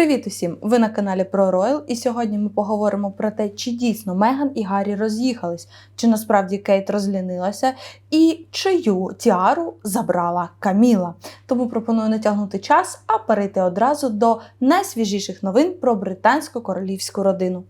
Привіт усім! Ви на каналі Роyal, і сьогодні ми поговоримо про те, чи дійсно Меган і Гаррі роз'їхались, чи насправді Кейт розлінилася, і чию тіару забрала Каміла. Тому пропоную не тягнути час, а перейти одразу до найсвіжіших новин про британську королівську родину.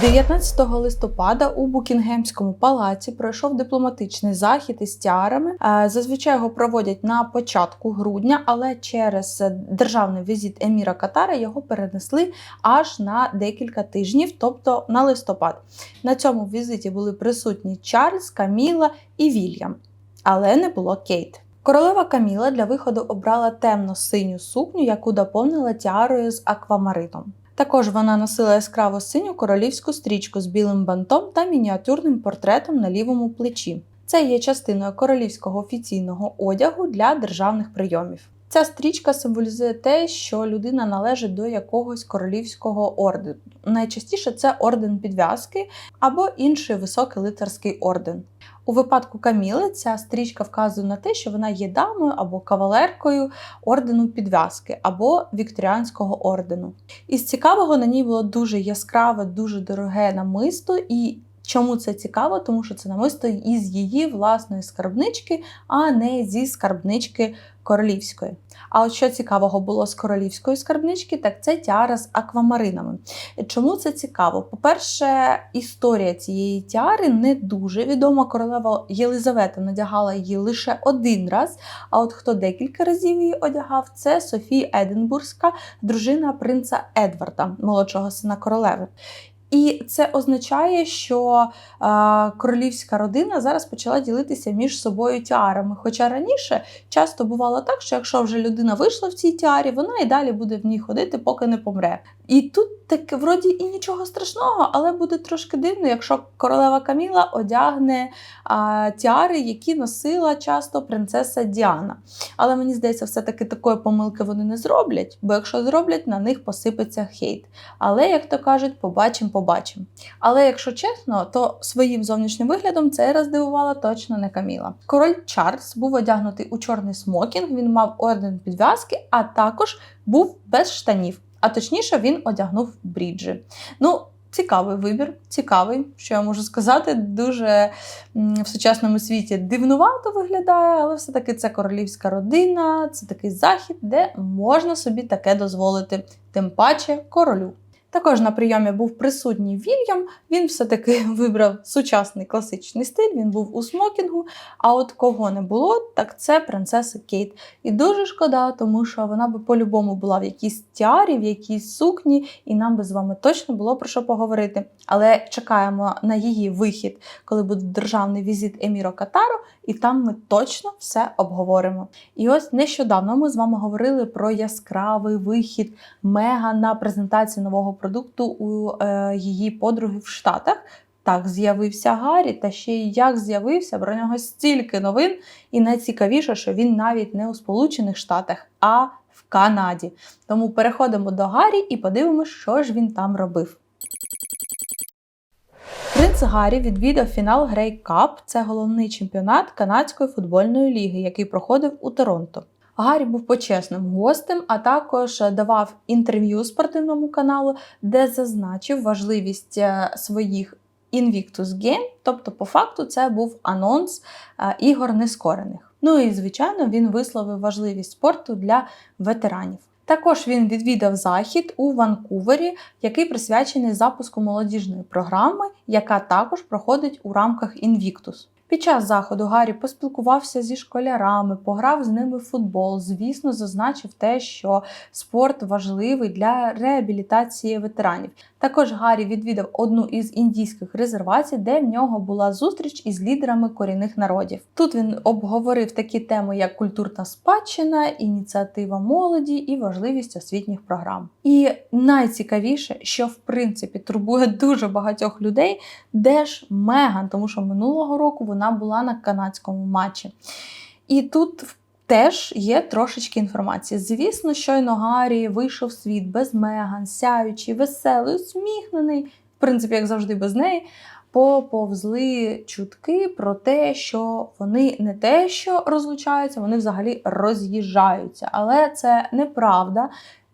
19 листопада у Букінгемському палаці пройшов дипломатичний захід із тіарами. Е, Зазвичай його проводять на початку грудня, але через державний візит Еміра Катара його перенесли аж на декілька тижнів, тобто на листопад. На цьому візиті були присутні Чарльз, Каміла і Вільям, але не було Кейт. Королева Каміла для виходу обрала темно-синю сукню, яку доповнила тіарою з аквамаритом. Також вона носила яскраво синю королівську стрічку з білим бантом та мініатюрним портретом на лівому плечі. Це є частиною королівського офіційного одягу для державних прийомів. Ця стрічка символізує те, що людина належить до якогось королівського ордену. Найчастіше це орден підв'язки або інший високий лицарський орден. У випадку Каміли ця стрічка вказує на те, що вона є дамою або кавалеркою ордену підв'язки або вікторіанського ордену. Із цікавого на ній було дуже яскраве, дуже дороге намисто. І чому це цікаво? Тому що це намисто із її власної скарбнички, а не зі скарбнички королівської. А от що цікавого було з королівської скарбнички, так це тіара з аквамаринами. Чому це цікаво? По-перше, історія цієї тіари не дуже відома. Королева Єлизавета надягала її лише один раз. А от хто декілька разів її одягав, це Софія Единбурзька, дружина принца Едварда, молодшого сина королеви. І це означає, що королівська родина зараз почала ділитися між собою тіарами. Хоча раніше часто бувало так, що якщо вже людина вийшла в цій тіарі, вона і далі буде в ній ходити, поки не помре. І тут таке вроді і нічого страшного, але буде трошки дивно, якщо королева Каміла одягне а, тіари, які носила часто принцеса Діана. Але мені здається, все-таки такої помилки вони не зроблять, бо якщо зроблять, на них посипеться хейт. Але, як то кажуть, побачимо. Але якщо чесно, то своїм зовнішнім виглядом цей раз дивувала точно не Каміла. Король Чарльз був одягнутий у чорний смокінг, він мав орден підв'язки, а також був без штанів. А точніше, він одягнув бріджі. Ну, цікавий вибір, цікавий, що я можу сказати, дуже в сучасному світі дивнувато виглядає, але все-таки це королівська родина, це такий захід, де можна собі таке дозволити, тим паче королю. Також на прийомі був присутній Вільям. Він все-таки вибрав сучасний класичний стиль, він був у смокінгу. А от кого не було, так це принцеса Кейт. І дуже шкода, тому що вона би по-любому була в якійсь тіарі, в якійсь сукні, і нам би з вами точно було про що поговорити. Але чекаємо на її вихід, коли буде державний візит Еміро Катару, і там ми точно все обговоримо. І ось нещодавно ми з вами говорили про яскравий вихід Мега на презентацію нового продукту у е, її подруги в Штатах. Так, з'явився Гаррі, та ще й як з'явився, про нього стільки новин. І найцікавіше, що він навіть не у Сполучених Штатах, а в Канаді. Тому переходимо до Гаррі і подивимося, що ж він там робив. Принц Гаррі відвідав фінал Грей Кап. Це головний чемпіонат канадської футбольної ліги, який проходив у Торонто. Гаррі був почесним гостем, а також давав інтерв'ю спортивному каналу, де зазначив важливість е, своїх Invictus Game, тобто, по факту, це був анонс е, ігор нескорених. Ну і звичайно, він висловив важливість спорту для ветеранів. Також він відвідав захід у Ванкувері, який присвячений запуску молодіжної програми, яка також проходить у рамках Invictus. Під час заходу Гаррі поспілкувався зі школярами, пограв з ними в футбол. Звісно, зазначив те, що спорт важливий для реабілітації ветеранів. Також Гаррі відвідав одну із індійських резервацій, де в нього була зустріч із лідерами корінних народів. Тут він обговорив такі теми, як культурна спадщина, ініціатива молоді і важливість освітніх програм. І найцікавіше, що в принципі турбує дуже багатьох людей, де ж Меган, тому що минулого року вона була на канадському матчі. І тут Теж є трошечки інформації. Звісно, щойно Гаррі вийшов в світ без Меган, сяючий, веселий, усміхнений, в принципі, як завжди, без неї. поповзли чутки про те, що вони не те, що розлучаються, вони взагалі роз'їжджаються. Але це неправда.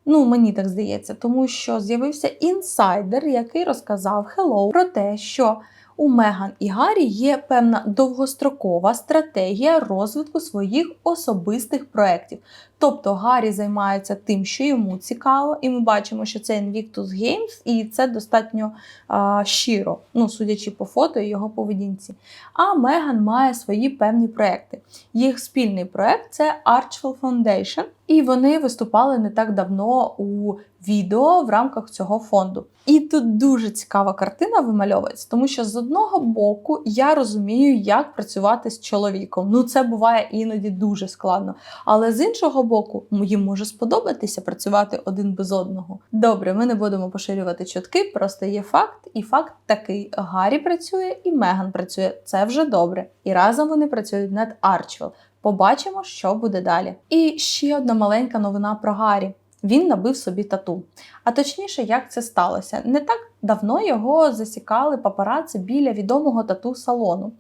Ну, мені так здається, тому що з'явився інсайдер, який розказав Hello про те, що у Меган і Гаррі є певна довгострокова стратегія розвитку своїх особистих проєктів. Тобто Гаррі займається тим, що йому цікаво, і ми бачимо, що це Invictus Games, і це достатньо а, щиро, ну судячи по фото і його поведінці. А Меган має свої певні проекти. Їх спільний проект це Archwell Foundation, і вони виступали не так давно у відео в рамках цього фонду. І тут дуже цікава картина вимальовується, тому що з одного боку я розумію, як працювати з чоловіком. Ну це буває іноді дуже складно. Але з іншого боку, їм може сподобатися працювати один без одного. Добре, ми не будемо поширювати чутки, просто є факт, і факт такий: Гаррі працює і Меган працює. Це вже добре. І разом вони працюють над Арчвел. Побачимо, що буде далі. І ще одна маленька новина про Гаррі. Він набив собі тату. А точніше, як це сталося? Не так давно його засікали папараці біля відомого тату салону.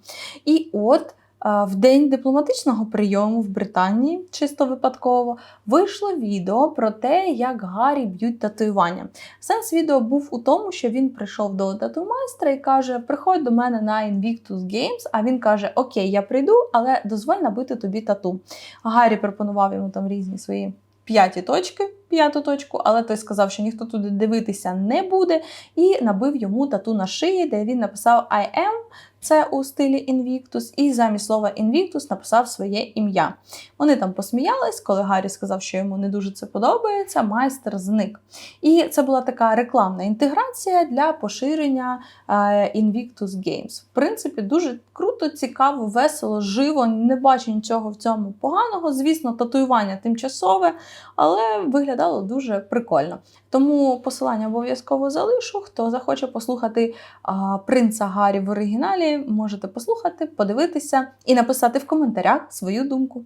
І от в день дипломатичного прийому в Британії, чисто випадково, вийшло відео про те, як Гаррі б'ють татуювання. Сенс відео був у тому, що він прийшов до тату-майстра і каже: Приходь до мене на Invictus Games, а він каже: Окей, я прийду, але дозволь набити тобі тату. Гаррі пропонував йому там різні свої п'яті точки, п'яту точку, але той сказав, що ніхто туди дивитися не буде, і набив йому тату на шиї, де він написав I am, це у стилі Invictus, і замість слова Invictus написав своє ім'я. Вони там посміялись, коли Гаррі сказав, що йому не дуже це подобається, майстер зник. І це була така рекламна інтеграція для поширення е, Invictus Games. В принципі, дуже круто, цікаво, весело, живо, не бачу нічого в цьому поганого. Звісно, татуювання тимчасове, але виглядало дуже прикольно. Тому посилання обов'язково залишу. Хто захоче послухати а, принца Гаррі в оригіналі, можете послухати, подивитися і написати в коментарях свою думку.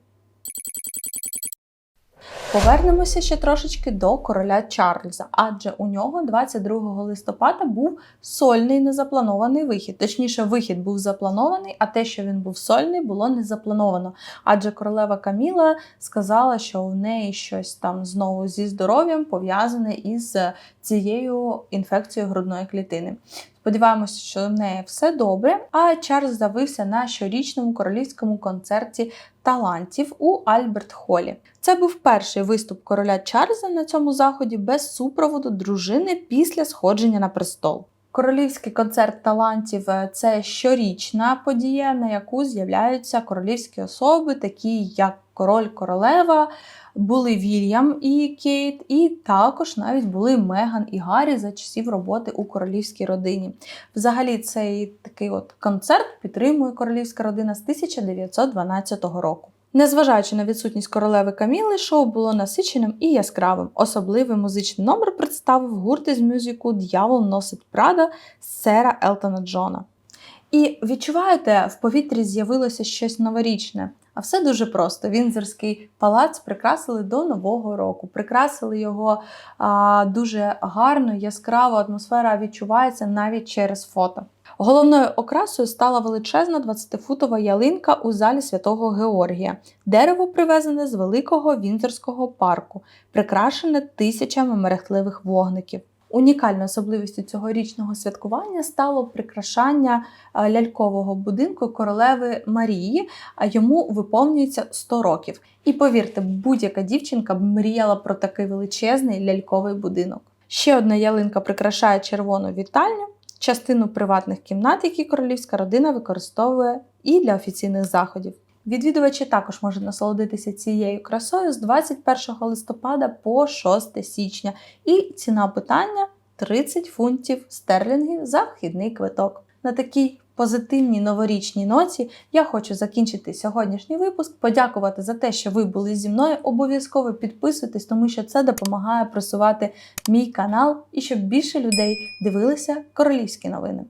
Повернемося ще трошечки до короля Чарльза, адже у нього 22 листопада був сольний незапланований вихід. Точніше, вихід був запланований, а те, що він був сольний, було не заплановано. Адже королева Каміла сказала, що у неї щось там знову зі здоров'ям пов'язане із цією інфекцією грудної клітини. Сподіваємося, що в неї все добре. А Чарльз з'явився на щорічному королівському концерті талантів у Альберт Холі. Це був перший виступ короля Чарльза на цьому заході без супроводу дружини після сходження на престол. Королівський концерт талантів це щорічна подія, на яку з'являються королівські особи, такі як король королева були Вільям і Кейт, і також навіть були Меган і Гаррі за часів роботи у королівській родині. Взагалі, цей такий от концерт підтримує королівська родина з 1912 року. Незважаючи на відсутність королеви Каміли, шоу було насиченим і яскравим. Особливий музичний номер представив гурт із мюзику Д'явол носить Прада сера Елтона Джона. І відчуваєте, в повітрі з'явилося щось новорічне. А все дуже просто. Вінзорський палац прикрасили до Нового року. Прикрасили його а, дуже гарно, яскраво атмосфера відчувається навіть через фото. Головною окрасою стала величезна 20-футова ялинка у залі святого Георгія. Дерево привезене з великого Вінзорського парку, прикрашене тисячами мерехтливих вогників. Унікальною особливістю цьогорічного святкування стало прикрашання лялькового будинку королеви Марії, а йому виповнюється 100 років. І повірте, будь-яка дівчинка б мріяла про такий величезний ляльковий будинок. Ще одна ялинка прикрашає червону вітальню, частину приватних кімнат, які королівська родина використовує і для офіційних заходів. Відвідувачі також можуть насолодитися цією красою з 21 листопада по 6 січня. І ціна питання 30 фунтів стерлінгів за вхідний квиток. На такій позитивній новорічній ноті я хочу закінчити сьогоднішній випуск, подякувати за те, що ви були зі мною. Обов'язково підписуйтесь, тому що це допомагає просувати мій канал і щоб більше людей дивилися королівські новини.